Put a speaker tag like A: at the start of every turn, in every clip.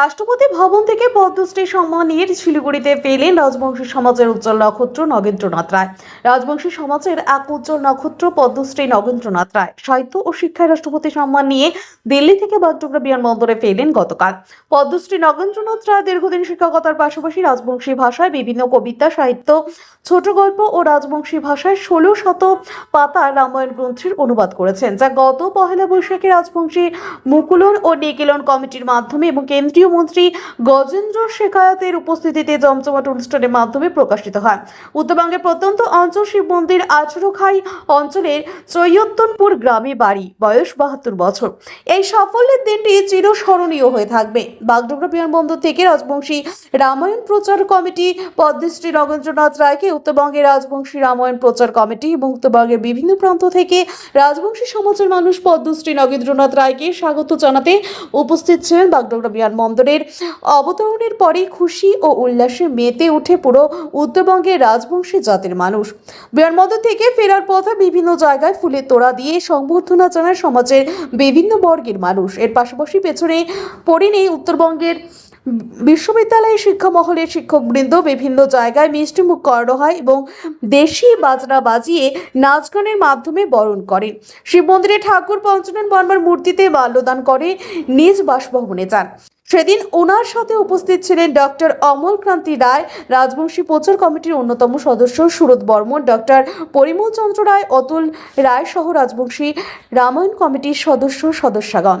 A: রাষ্ট্রপতি ভবন থেকে পদ্মশ্রী সম্মানের শিলিগুড়িতে পেলেন রাজবংশী সমাজের উজ্জ্বল নক্ষত্র নগেন্দ্রনাথ রায়। রাজবংশী সমাজের এক উজ্জ্বল নক্ষত্র পদ্মশ্রী নগেন্দ্রনাথ রায়। সাহিত্য ও শিক্ষায় রাষ্ট্রপতি সম্মান নিয়ে দিল্লি থেকে বাগডোগরা বিমানবন্দরে ফেলেন গতকাল। পদ্মশ্রী নগেন্দ্রনাথ রায় দীর্ঘদিন শিক্ষকতার পাশাপাশি রাজবংশী ভাষায় বিভিন্ন কবিতা, সাহিত্য, ছোট গল্প ও রাজবংশী ভাষায় ষোলো শত পাতা রামায়ণ গ্রন্থের অনুবাদ করেছেন, যা গত পহেলা বৈশাখে রাজবংশী মুকুলন ও নিকেলন কমিটির মাধ্যমে এবং কেন্দ্রীয় মন্ত্রী গজেন্দ্র শেখায়তের উপস্থিতিতে জমজমাট অনুষ্ঠানের মাধ্যমে প্রকাশিত হয়। উত্তরবঙ্গের প্রত্যন্ত অঞ্চল শিব মন্দির আচরখাই অঞ্চলের চৈয়ত্তনপুর গ্রামে বাড়ি, বয়স বাহাত্তর বছর। এই সাফল্যের দিনটি চিরস্মরণীয় হয়ে থাকবে। বাগডোগরা বিমানবন্দর থেকে রাজবংশী রামায়ণ প্রচার কমিটি, পদ্মশ্রী নগেন্দ্রনাথ রায়কে উত্তরবঙ্গের রাজবংশী রামায়ণ প্রচার কমিটি এবং উত্তরবঙ্গের বিভিন্ন প্রান্ত থেকে রাজবংশী সমাজের মানুষ পদ্মশ্রী নগেন্দ্রনাথ রায়কে স্বাগত জানাতে উপস্থিত ছিলেন বাগডোগরা বিমানবন্দরের অবতরণের পরেই খুশি ও উল্লাসে মেতে উঠে পুরো উত্তরবঙ্গের রাজবংশী জাতির মানুষ। বিমানবন্দর থেকে ফেরার পথে বিভিন্ন জায়গায় ফুলের তোড়া দিয়ে সংবর্ধনা জানায় সমাজের বিভিন্ন বর্গের মানুষ। এর পাশাপাশি পেছনে পড়ে নেই উত্তরবঙ্গের বিশ্ববিদ্যালয়ের শিক্ষা মহলের শিক্ষকবৃন্দ। বিভিন্ন জায়গায় মিষ্টিমুখ করানো হয় এবং দেশি বাজনা বাজিয়ে নাচ গানের মাধ্যমে বরণ করেন শিব মন্দিরে ঠাকুর পঞ্চনন বর্মার মূর্তিতে বাল্যদান করে নিজ বাসভবনে যান। সেদিন ওনার সাথে উপস্থিত ছিলেন ডক্টর অমল ক্রান্তি রায় রাজবংশী প্রচার কমিটির অন্যতম সদস্য সুরত বর্মন ডক্টর পরিমল চন্দ্র রায় অতুল রায় সহ রাজবংশী রামায়ণ কমিটির সদস্য সদস্যগণ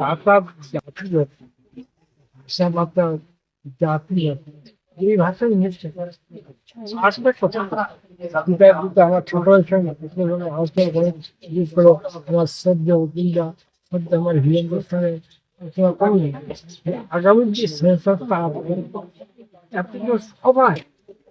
B: ভাষা ভাষা জাতীয় এই ভাষাই নিচ্ছে আসবে আমার ছোট সঙ্গে আলোচনা করে আমার সদ্য উকিলরা সদ্য আমার আলোচনা করিনি আগামী যে সেন্সাসটা আসবে সবাই